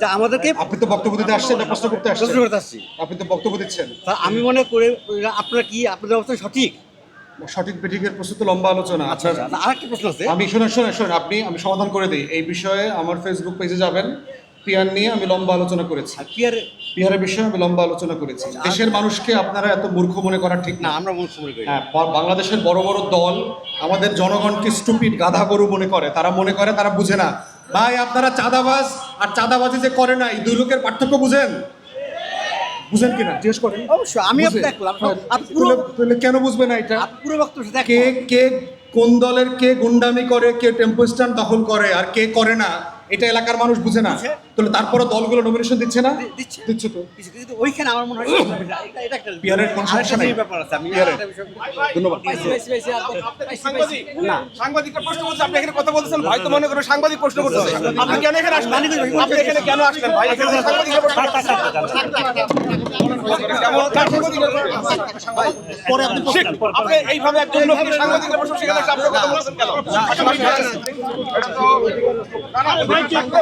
যে আমাদেরকে আপনি তো বক্তব্য দিতে আসছেন না প্রশ্ন করতে আসছেন। প্রশ্ন করতে আসছি। আপনি তো বক্তব্য দিচ্ছেন। তা আমি মনে করি আপনার কি আপনাদের অবস্থান সঠিক? সঠিক বেঠিকের প্রশ্ন তো লম্বা আলোচনা আপনার আচ্ছা আরেকটা প্রশ্ন আছে। আমি শোনেন শোনেন শোনেন আপনি আমি সমাধান করে দিই। এই বিষয়ে আমার ফেসবুক পেজে যাবেন। পিয়ার নিয়ে আমি লম্বা আলোচনা করেছি। আর কি বিহারের বিষয়ে আমি লম্বা আলোচনা করেছি। দেশের মানুষকে আপনারা এত মূর্খ মনে করা ঠিক না। আমরা মনে মনে করি হ্যাঁ বাংলাদেশের বড় বড় দল আমাদের জনগণকে স্টুপিড গাধা গরু মনে করে। তারা মনে করে তারা বুঝে না। ভাই আপনারা চাঁদাবাজ আর চাঁদাবাজি যে করে না এই দুই লোকের পার্থক্য বুঝেন? বুঝেন কিনা? জিজ্ঞেস করেন। অবশ্যই আমি দেখলাম। হ্যাঁ, তাহলে কেন বুঝবে না এটা? পুরো বক্তব্য কে কে কোন দলের কে গুন্ডামি করে কে টেম্পো স্ট্যান্ড দখল করে আর কে করে না? এটা এলাকার মানুষ বুঝে না। তাহলে তারপরে দলগুলো নমিনেশন দিচ্ছে না? দিচ্ছে। তো। ওইখানে আমার মনে হয় এটা- এটা একটা পিয়ারের কোনো সমস্যা নেই। ব্যাপার আছে। আমি পিয়ারের। আরেকটা বিষয়- ধন্যবাদ। সাংবাদিক সাংবাদিকরা প্রশ্ন করছে আপনি এখানে কথা বলছেন ভাই তো মনে করো সাংবাদিক প্রশ্ন করতেছে আপনি কেন এখানে আসলেন? আপনি এখানে কেন আসলেন? ভাই এখানে সাংবাদিকরা? শিখ, আপনি এইভাবে একজন লোককে সাংবাদিকরা প্রশ্ন সেখানে আপনি কথা বলছেন কেন? না